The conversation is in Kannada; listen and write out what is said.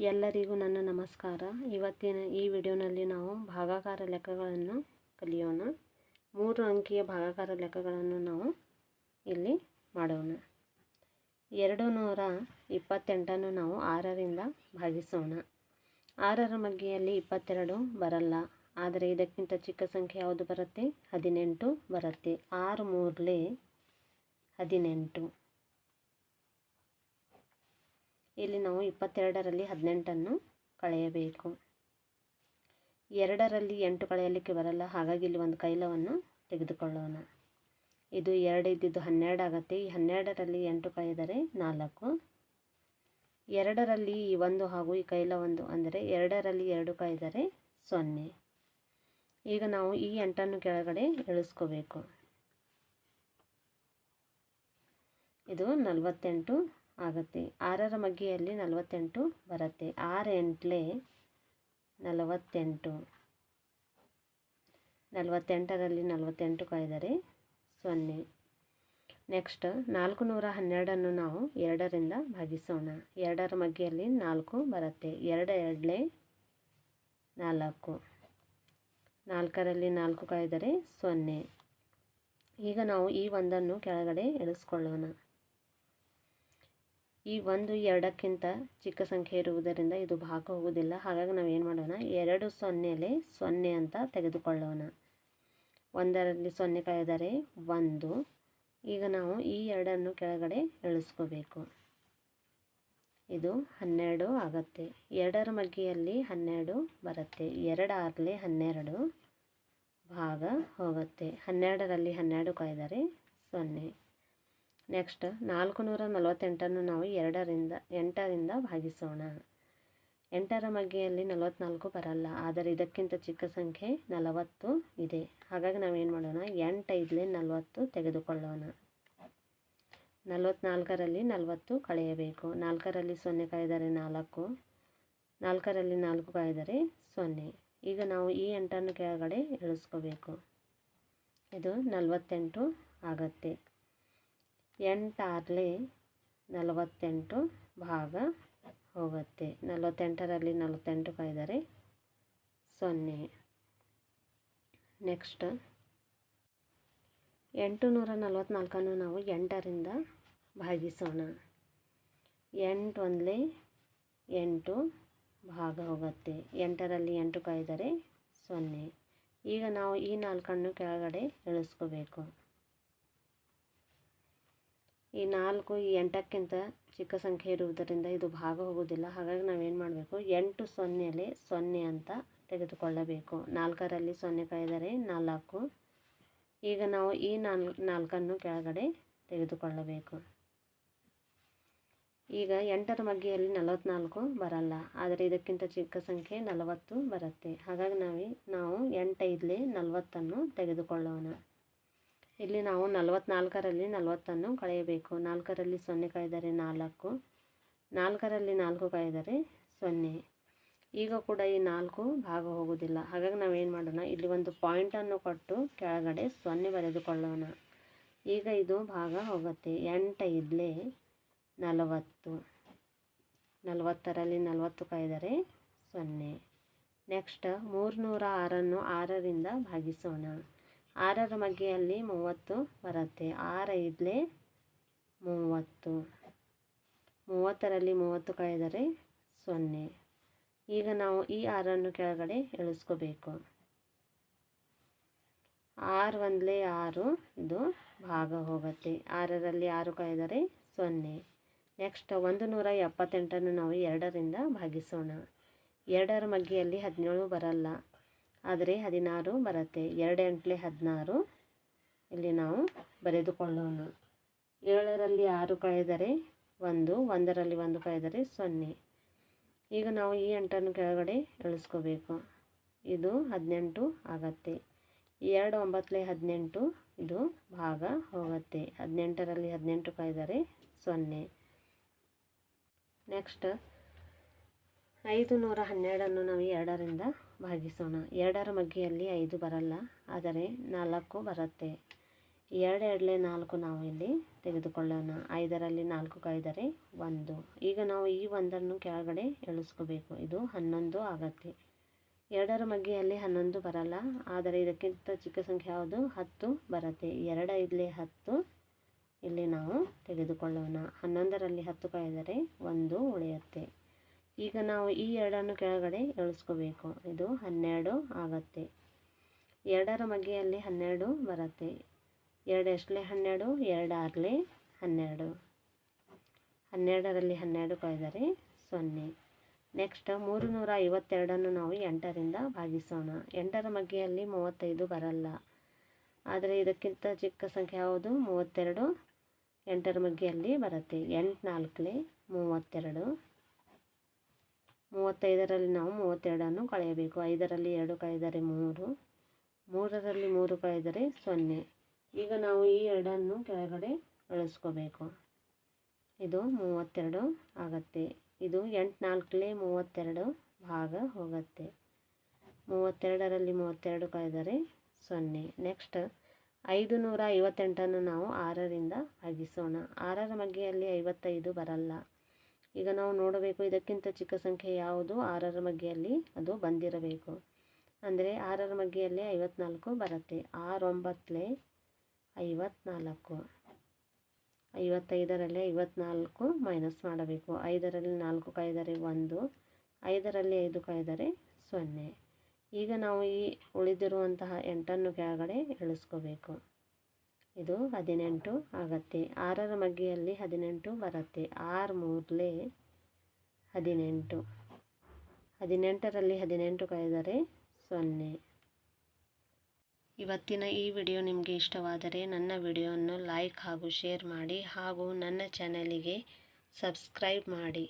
ಎಲ್ಲರಿಗೂ ನನ್ನ ನಮಸ್ಕಾರ. ಇವತ್ತಿನ ಈ ವಿಡಿಯೋನಲ್ಲಿ ನಾವು ಭಾಗಾಕಾರ ಲೆಕ್ಕಗಳನ್ನು ಕಲಿಯೋಣ. ಮೂರು ಅಂಕಿಯ ಭಾಗಾಕಾರ ಲೆಕ್ಕಗಳನ್ನು ನಾವು ಇಲ್ಲಿ ಮಾಡೋಣ. ಎರಡು ನೂರ ಇಪ್ಪತ್ತೆಂಟನ್ನು ನಾವು ಆರರಿಂದ ಭಾಗಿಸೋಣ. ಆರರ ಮಗ್ಗೆಯಲ್ಲಿ ಇಪ್ಪತ್ತೆರಡು ಬರಲ್ಲ. ಆದರೆ ಇದಕ್ಕಿಂತ ಚಿಕ್ಕ ಸಂಖ್ಯೆ ಯಾವುದು ಬರುತ್ತೆ? ಹದಿನೆಂಟು ಬರುತ್ತೆ. ಆರು ಮೂರಲೇ ಹದಿನೆಂಟು. ಇಲ್ಲಿ ನಾವು ಇಪ್ಪತ್ತೆರಡರಲ್ಲಿ ಹದಿನೆಂಟನ್ನು ಕಳೆಯಬೇಕು. ಎರಡರಲ್ಲಿ ಎಂಟು ಕಳೆಯಲಿಕ್ಕೆ ಬರಲ್ಲ, ಹಾಗಾಗಿ ಇಲ್ಲಿ ಒಂದು ಕೈಲವನ್ನು ತೆಗೆದುಕೊಳ್ಳೋಣ. ಇದು ಎರಡು ಇದ್ದಿದ್ದು ಹನ್ನೆರಡು ಆಗುತ್ತೆ. ಈ ಹನ್ನೆರಡರಲ್ಲಿ ಎಂಟು ಕಳೆದರೆ ನಾಲ್ಕು. ಎರಡರಲ್ಲಿ ಈ ಒಂದು ಹಾಗೂ ಈ ಕೈಲ ಒಂದು ಅಂದರೆ ಎರಡರಲ್ಲಿ ಎರಡು ಕಳೆದರೆ ಸೊನ್ನೆ. ಈಗ ನಾವು ಈ ಎಂಟನ್ನು ಕೆಳಗಡೆ ಇಳಿಸ್ಕೋಬೇಕು. ಇದು ನಲವತ್ತೆಂಟು ಆಗುತ್ತೆ. ಆರರ ಮಗ್ಗಿಯಲ್ಲಿ ನಲವತ್ತೆಂಟು ಬರುತ್ತೆ. ಆರು ಎಂಟ್ಲೆ ನಲವತ್ತೆಂಟು. ನಲವತ್ತೆಂಟರಲ್ಲಿ ನಲವತ್ತೆಂಟು ಕಾಯ್ದರೆ ಸೊನ್ನೆ. ನೆಕ್ಸ್ಟ್ ನಾಲ್ಕು ನೂರ ಹನ್ನೆರಡನ್ನು ನಾವು ಎರಡರಿಂದ ಭಾಗಿಸೋಣ. ಎರಡರ ಮಗ್ಗಿಯಲ್ಲಿ ನಾಲ್ಕು ಬರುತ್ತೆ. ಎರಡು ಎರಡಲೇ ನಾಲ್ಕು. ನಾಲ್ಕರಲ್ಲಿ ನಾಲ್ಕು ಕಾಯ್ದರೆ ಸೊನ್ನೆ. ಈಗ ನಾವು ಈ ಒಂದನ್ನು ಕೆಳಗಡೆ ಇಳಿಸ್ಕೊಳ್ಳೋಣ ಈ ಒಂದು ಎರಡಕ್ಕಿಂತ ಚಿಕ್ಕ ಸಂಖ್ಯೆ ಇರುವುದರಿಂದ ಇದು ಭಾಗ ಹೋಗುವುದಿಲ್ಲ. ಹಾಗಾಗಿ ನಾವು ಏನು ಮಾಡೋಣ? ಎರಡು ಸೊನ್ನೆಲೆ ಸೊನ್ನೆ ಅಂತ ತೆಗೆದುಕೊಳ್ಳೋಣ. ಒಂದರಲ್ಲಿ ಸೊನ್ನೆ ಕಳೆದರೆ ಒಂದು. ಈಗ ನಾವು ಈ ಎರಡನ್ನು ಕೆಳಗಡೆ ಇಳಿಸ್ಕೋಬೇಕು ಇದು ಹನ್ನೆರಡು ಆಗುತ್ತೆ. ಎರಡರ ಮಗ್ಗಿಯಲ್ಲಿ ಹನ್ನೆರಡು ಬರುತ್ತೆ. ಎರಡು ಆರಲಿ ಹನ್ನೆರಡು ಭಾಗ ಹೋಗುತ್ತೆ. ಹನ್ನೆರಡರಲ್ಲಿ ಹನ್ನೆರಡು ಕಳೆದರೆ ಸೊನ್ನೆ. ನೆಕ್ಸ್ಟ್ ನಾಲ್ಕು ನೂರ ನಲವತ್ತೆಂಟನ್ನು ನಾವು ಎರಡರಿಂದ, ಎಂಟರಿಂದ ಭಾಗಿಸೋಣ. ಎಂಟರ ಮಗ್ಗೆಯಲ್ಲಿ ನಲವತ್ತ್ನಾಲ್ಕು ಬರಲ್ಲ, ಆದರೆ ಇದಕ್ಕಿಂತ ಚಿಕ್ಕ ಸಂಖ್ಯೆ ನಲವತ್ತು ಇದೆ. ಹಾಗಾಗಿ ನಾವೇನು ಮಾಡೋಣ? ಎಂಟೈದಲೇ ನಲವತ್ತು ತೆಗೆದುಕೊಳ್ಳೋಣ. ನಲವತ್ತ್ನಾಲ್ಕರಲ್ಲಿ ನಲವತ್ತು ಕಳೆಯಬೇಕು. ನಾಲ್ಕರಲ್ಲಿ ಸೊನ್ನೆ ಕಳೆದರೆ ನಾಲ್ಕು. ನಾಲ್ಕರಲ್ಲಿ ನಾಲ್ಕು ಕಳೆದರೆ ಸೊನ್ನೆ. ಈಗ ನಾವು ಈ ಎಂಟನ್ನು ಕೆಳಗಡೆ ಇಳಿಸ್ಕೋಬೇಕು. ಇದು ನಲವತ್ತೆಂಟು ಆಗತ್ತೆ. ಎಂಟಾರಲೆ ನಲವತ್ತೆಂಟು ಭಾಗ ಹೋಗುತ್ತೆ. ನಲವತ್ತೆಂಟರಲ್ಲಿ ನಲವತ್ತೆಂಟು ಕಾಯ್ದರೆ ಸೊನ್ನೆ. ನೆಕ್ಸ್ಟ್. ಎಂಟು ನೂರ ನಲವತ್ತ್ನಾಲ್ಕನ್ನು ನಾವು ಎಂಟರಿಂದ ಭಾಗಿಸೋಣ. ಎಂಟು ಒಂದಲೇ ಎಂಟು ಭಾಗ ಹೋಗುತ್ತೆ. ಎಂಟರಲ್ಲಿ ಎಂಟು ಕಾಯ್ದರೆ ಸೊನ್ನೆ. ಈಗ ನಾವು ಈ ನಾಲ್ಕನ್ನು ಕೆಳಗಡೆ ಇಳಿಸ್ಕೋಬೇಕು. ಈ ನಾಲ್ಕು, ಈ ಎಂಟಕ್ಕಿಂತ ಚಿಕ್ಕ ಸಂಖ್ಯೆ ಇರುವುದರಿಂದ ಇದು ಭಾಗ ಹೋಗುವುದಿಲ್ಲ. ಹಾಗಾಗಿ ನಾವೇನು ಮಾಡಬೇಕು? ಎಂಟು ಸೊನ್ನೆಯಲ್ಲಿ ಸೊನ್ನೆ ಅಂತ ತೆಗೆದುಕೊಳ್ಳಬೇಕು. ನಾಲ್ಕರಲ್ಲಿ ಸೊನ್ನೆ ಕಳೆದರೆ ನಾಲ್ಕು. ಈಗ ನಾವು ಈ ನಾಲ್, ನಾಲ್ಕನ್ನು ಕೆಳಗಡೆ ತೆಗೆದುಕೊಳ್ಳಬೇಕು. ಈಗ ಎಂಟರ ಮಗ್ಗಿಯಲ್ಲಿ ನಲವತ್ತ್ನಾಲ್ಕು ಬರಲ್ಲ. ಆದರೆ ಇದಕ್ಕಿಂತ ಚಿಕ್ಕ ಸಂಖ್ಯೆ ನಲವತ್ತು ಬರುತ್ತೆ. ಹಾಗಾಗಿ ನಾವು ನಾವು ಎಂಟೈದಲೇ ನಲವತ್ತನ್ನು ತೆಗೆದುಕೊಳ್ಳೋಣ. ಇಲ್ಲಿ ನಾವು ನಲವತ್ತ್ನಾಲ್ಕರಲ್ಲಿ ನಲವತ್ತನ್ನು ಕಳೆಯಬೇಕು. ನಾಲ್ಕರಲ್ಲಿ ಸೊನ್ನೆ ಕಳೆದರೆ ನಾಲ್ಕು. ನಾಲ್ಕರಲ್ಲಿ ನಾಲ್ಕು ಕಳೆದರೆ ಸೊನ್ನೆ. ಈಗ ಕೂಡ ಈ ನಾಲ್ಕು ಭಾಗ ಹೋಗುವುದಿಲ್ಲ. ಹಾಗಾಗಿ ನಾವೇನು ಮಾಡೋಣ? ಇಲ್ಲಿ ಒಂದು ಪಾಯಿಂಟನ್ನು ಕೊಟ್ಟು ಕೆಳಗಡೆ ಸೊನ್ನೆ ಬರೆದುಕೊಳ್ಳೋಣ. ಈಗ ಇದು ಭಾಗ ಹೋಗುತ್ತೆ. ಎಂಟೈದಲೇ ನಲವತ್ತು. ನಲವತ್ತರಲ್ಲಿ ನಲವತ್ತು ಕಳೆದರೆ ಸೊನ್ನೆ. ನೆಕ್ಸ್ಟ್ ಮೂರುನೂರ ಆರನ್ನು ಆರರಿಂದ ಭಾಗಿಸೋಣ. ಆರರ ಮಗ್ಗೆಯಲ್ಲಿ ಮೂವತ್ತು ಬರುತ್ತೆ. ಆರ ಇದ್ಲೆ ಮೂವತ್ತು. ಮೂವತ್ತರಲ್ಲಿ ಮೂವತ್ತು ಕಳೆದರೆ ಸೊನ್ನೆ. ಈಗ ನಾವು ಈ ಆರನ್ನು ಕೆಳಗಡೆ ಇಳಿಸ್ಕೋಬೇಕು ಆರು ಒಂದಲೇ ಆರು, ಇದು ಭಾಗ ಹೋಗುತ್ತೆ. ಆರರಲ್ಲಿ ಆರು ಕಳೆದರೆ ಸೊನ್ನೆ. ನೆಕ್ಸ್ಟ್ ಒಂದು ನೂರ ಎಪ್ಪತ್ತೆಂಟನ್ನು ನಾವು ಎರಡರಿಂದ ಭಾಗಿಸೋಣ. ಎರಡರ ಮಗ್ಗಿಯಲ್ಲಿ ಹದಿನೇಳು ಬರಲ್ಲ. ಆದರೆ ಹದಿನಾರು ಬರುತ್ತೆ. ಎರಡು ಎಂಟ್ಲೆ ಹದಿನಾರು. ಇಲ್ಲಿ ನಾವು ಬರೆದುಕೊಳ್ಳೋಣ. ಏಳರಲ್ಲಿ ಆರು ಕಳೆದರೆ ಒಂದು, ಒಂದರಲ್ಲಿ ಒಂದು ಕಳೆದರೆ ಸೊನ್ನೆ. ಈಗ ನಾವು ಈ ಎಂಟನ್ನು ಕೆಳಗಡೆ ಇಳಿಸ್ಕೋಬೇಕು ಇದು ಹದಿನೆಂಟು ಆಗತ್ತೆ. ಎರಡು ಒಂಬತ್ತಲೆ ಹದಿನೆಂಟು, ಇದು ಭಾಗ ಹೋಗುತ್ತೆ. ಹದಿನೆಂಟರಲ್ಲಿ ಹದಿನೆಂಟು ಕಳೆದರೆ ಸೊನ್ನೆ. ನೆಕ್ಸ್ಟ್ ಐದು ನೂರ ಹನ್ನೆರಡನ್ನು ನಾವು ಎರಡರಿಂದ ಭಾಗಿಸೋಣ. ಎರಡರ ಮಗ್ಗಿಯಲ್ಲಿ ಐದು ಬರಲ್ಲ, ಆದರೆ ನಾಲ್ಕು ಬರುತ್ತೆ. ಎರಡು ಎರಡಲೆ ನಾಲ್ಕು ನಾವು ಇಲ್ಲಿ ತೆಗೆದುಕೊಳ್ಳೋಣ. ಐದರಲ್ಲಿ ನಾಲ್ಕು ಕಾಯ್ದರೆ ಒಂದು. ಈಗ ನಾವು ಈ ಒಂದನ್ನು ಕೆಳಗಡೆ ಎಳಿಸ್ಕೋಬೇಕು. ಇದು ಹನ್ನೊಂದು ಆಗತ್ತೆ. ಎರಡರ ಮಗ್ಗಿಯಲ್ಲಿ ಹನ್ನೊಂದು ಬರಲ್ಲ, ಆದರೆ ಇದಕ್ಕಿಂತ ಚಿಕ್ಕ ಸಂಖ್ಯೆ ಯಾವುದು? ಹತ್ತು ಬರುತ್ತೆ. ಎರಡು ಐದಲೇ ಹತ್ತು ಇಲ್ಲಿ ನಾವು ತೆಗೆದುಕೊಳ್ಳೋಣ. ಹನ್ನೊಂದರಲ್ಲಿ ಹತ್ತು ಕಾಯ್ದರೆ ಒಂದು ಉಳಿಯುತ್ತೆ. ಈಗ ನಾವು ಈ ಎರಡನ್ನು ಕೆಳಗಡೆ ಎಳಿಸ್ಕೋಬೇಕು. ಇದು ಹನ್ನೆರಡು ಆಗತ್ತೆ. ಎರಡರ ಮಗೆಯಲ್ಲಿ ಹನ್ನೆರಡು ಬರುತ್ತೆ. ಎರಡು ಎಷ್ಟಲೆ ಹನ್ನೆರಡು? ಎರಡು ಆಗಲಿ ಹನ್ನೆರಡು. ಹನ್ನೆರಡರಲ್ಲಿ ಹನ್ನೆರಡು ಕಳೆದರೆ ಸೊನ್ನೆ. ನೆಕ್ಸ್ಟ್ ಮೂರು ನೂರ ಐವತ್ತೆರಡನ್ನು ನಾವು ಎಂಟರಿಂದ ಭಾಗಿಸೋಣ. ಎಂಟರ ಮಗ್ಗೆಯಲ್ಲಿ ಮೂವತ್ತೈದು ಬರಲ್ಲ. ಆದರೆ ಇದಕ್ಕಿಂತ ಚಿಕ್ಕ ಸಂಖ್ಯೆ ಯಾವುದು? ಮೂವತ್ತೆರಡು ಎಂಟರ ಮಗ್ಗೆಯಲ್ಲಿ ಬರುತ್ತೆ. ಎಂಟು ನಾಲ್ಕಲೆ ಮೂವತ್ತೆರಡು. ಮೂವತ್ತೈದರಲ್ಲಿ ನಾವು ಮೂವತ್ತೆರಡನ್ನು ಕಳೆಯಬೇಕು. ಐದರಲ್ಲಿ ಎರಡು ಕಳೆದರೆ ಮೂರು, ಮೂರರಲ್ಲಿ ಮೂರು ಕಳೆದರೆ ಸೊನ್ನೆ. ಈಗ ನಾವು ಈ ಎರಡನ್ನು ಕೆಳಗಡೆ ಇಳಿಸ್ಕೋಬೇಕು ಇದು ಮೂವತ್ತೆರಡು ಆಗತ್ತೆ. ಇದು ಎಂಟು ಮೂವತ್ತೆರಡು ಭಾಗ ಹೋಗುತ್ತೆ. ಮೂವತ್ತೆರಡರಲ್ಲಿ ಮೂವತ್ತೆರಡು ಕಳೆದರೆ ಸೊನ್ನೆ. ನೆಕ್ಸ್ಟ್ ಐದು ನೂರ ಐವತ್ತೆಂಟನ್ನು ನಾವು ಆರರಿಂದ ಭಾಗಿಸೋಣ. ಆರರ ಮಗ್ಗೆಯಲ್ಲಿ ಐವತ್ತೈದು ಬರಲ್ಲ. ಈಗ ನಾವು ನೋಡಬೇಕು ಇದಕ್ಕಿಂತ ಚಿಕ್ಕ ಸಂಖ್ಯೆ ಯಾವುದು? ಆರರ ಮಗ್ಗೆಯಲ್ಲಿ ಅದು ಬಂದಿರಬೇಕು. ಅಂದರೆ ಆರರ ಮಗ್ಗೆಯಲ್ಲಿ ಐವತ್ನಾಲ್ಕು ಬರುತ್ತೆ. ಆರೊಂಬತ್ತಲೆ ಐವತ್ನಾಲ್ಕು. ಐವತ್ತೈದರಲ್ಲಿ ಐವತ್ನಾಲ್ಕು ಮೈನಸ್ ಮಾಡಬೇಕು. ಐದರಲ್ಲಿ ನಾಲ್ಕು ಕಾಯ್ದರೆ ಒಂದು. ಐದರಲ್ಲಿ ಐದು ಕಾಯ್ದರೆ ಸೊನ್ನೆ. ಈಗ ನಾವು ಈ ಉಳಿದಿರುವಂತಹ ಎಂಟನ್ನು ಕೆಳಗಡೆ ಇಳಿಸ್ಕೋಬೇಕು ಇದು ಹದಿನೆಂಟು ಆಗತ್ತೆ. ಆರರ ಮಗ್ಗಿಯಲ್ಲಿ ಹದಿನೆಂಟು ಬರುತ್ತೆ. ಆರು ಮೂರಲೆ ಹದಿನೆಂಟು. ಹದಿನೆಂಟರಲ್ಲಿ ಹದಿನೆಂಟು ಕಳೆದರೆ ಸೊನ್ನೆ. ಇವತ್ತಿನ ಈ ವಿಡಿಯೋ ನಿಮಗೆ ಇಷ್ಟವಾದರೆ ನನ್ನ ವಿಡಿಯೋವನ್ನು ಲೈಕ್ ಹಾಗೂ ಶೇರ್ ಮಾಡಿ ಹಾಗೂ ನನ್ನ ಚಾನಲಿಗೆ ಸಬ್ಸ್ಕ್ರೈಬ್ ಮಾಡಿ.